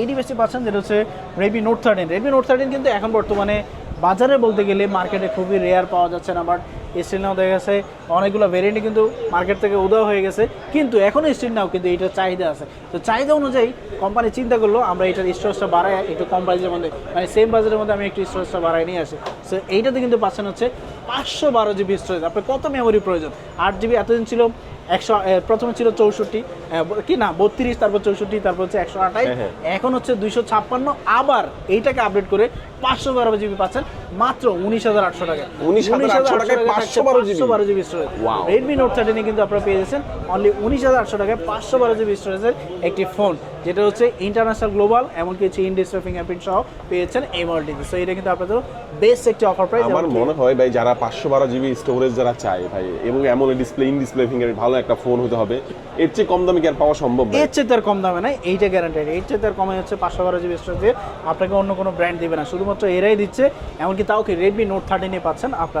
এই ডিভাইসটি পাচ্ছেন, যেটা হচ্ছে Redmi note thirteen Redmi note thirteen কিন্তু এখন বর্তমানে বাজারে বলতে গেলে মার্কেটে খুবই রেয়ার পাওয়া যাচ্ছে না বাট স্টিল নাও দেখা গেছে অনেকগুলো ভেরিয়েন্টই কিন্তু মার্কেট থেকে উদয় হয়ে গেছে কিন্তু এখনও স্টিল নাও কিন্তু এইটার চাহিদা আছে। তো চাহিদা অনুযায়ী কোম্পানি চিন্তা করল আমরা এটার স্টোরেজটা বাড়াই একটু কম প্রাইসের মধ্যে মানে সেম বাজারের মধ্যে আমি একটু স্টোরেজটা বাড়াই নিয়ে আসি। সো এইটাতে কিন্তু পাচ্ছেন হচ্ছে পাঁচশো বারো জিবি স্টোরেজ আপনার কত মেমোরি প্রয়োজন? আট জিবি এতদিন ছিল একশো প্রথমে ছিল চৌষট্টি কি না বত্রিশ তারপর চৌষট্টি তারপর হচ্ছে একশো আঠাশ হ্যাঁ, হ্যাঁ। এখন হচ্ছে দুইশো ছাপ্পান্ন আবার এইটাকে আপডেট করে পাঁচশো বারো জিবি পাচ্ছেন মাত্র উনিশ হাজার আটশো টাকা 19,800 টাকায় 512 জিবি। বারো জিবি স্টোরেজ রেডমি নোট থার্টিনে কিন্তু আপনারা পেয়ে যাচ্ছেন অনলি উনিশ হাজার আটশো টাকায় পাঁচশো বারো জিবি স্টোরেজের একটি ফোন যেটা হচ্ছে ইন্টারন্যাশনাল গ্লোবাল এমনকি হচ্ছে ইন ডিসপ্লে ফিঙ্গারপ্রিন্ট সহ পেয়েছেন এই মডেলটিতে সো এটা কিন্তু আপনাদের বেস্ট একটি অফার প্রাইস আমার মনে হয় ভাই যারা পাঁচশো বারো জিবি স্টোরেজ যারা চায় ভাই এবং এমন ডিসপ্লে ইন ডিসপ্লে ফিঙ্গার ভালো একটা ফোন হতে হবে এর চেয়ে কম দামে কি আর পাওয়া সম্ভব এর চেয়ে তার কম দামে নাই এইটা গ্যারান্টেড এর চেয়ে তার কমে হচ্ছে পাঁচশো বারো জিবি স্টোরেজ দিয়ে আপনাকে অন্য কোনো ব্র্যান্ড দিবে না। শুধুমাত্র এরাই দিচ্ছে এমনকি তাও কি রেডমি নোট থার্টিনে পাচ্ছেন আপনার।